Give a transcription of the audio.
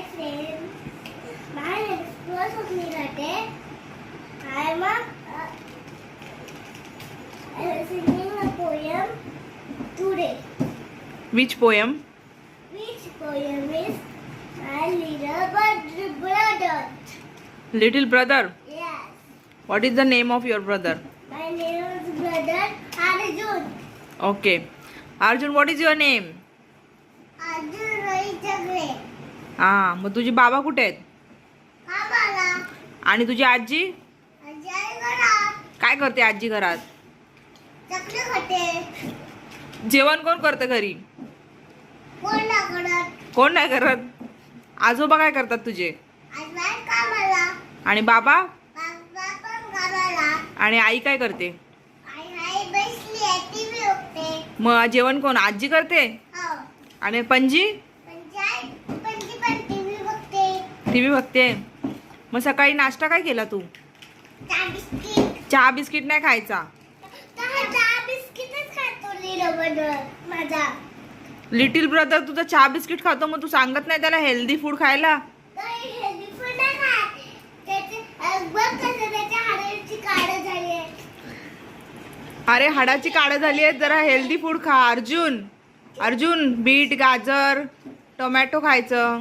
my friend. My explores. I am a, singing a poem today. Which poem? Which poem is My Little Brother? Little brother? Yes. What is the name of your brother? My name is brother Arjun. Okay. Arjun, what is your name? Arjun Rohit Jagre. हां मग तुझे बाबा कुठे आहेत. आणि तुझी आजी. काय करते आजी घरात. जेवण कोण करतं घरी कोण नाही करत आजोबा काय करतात तुझे. आणि बाबा. आणि आई काय करते. मग जेवण कोण आजी करते हो. आणि पणजी टी व्ही बघते. मग सकाळी नाश्ता काय केला तू? चहा बिस्किट. नाही खायचा. लिटिल ब्रदर तुझा चहा बिस्किट खातो मग तू सांगत नाही त्याला हेल्दी फूड खायला. अरे हाडाची काळं झाली आहे जरा हेल्दी फूड खा अर्जुन. अर्जुन बीट गाजर टोमॅटो खायचं.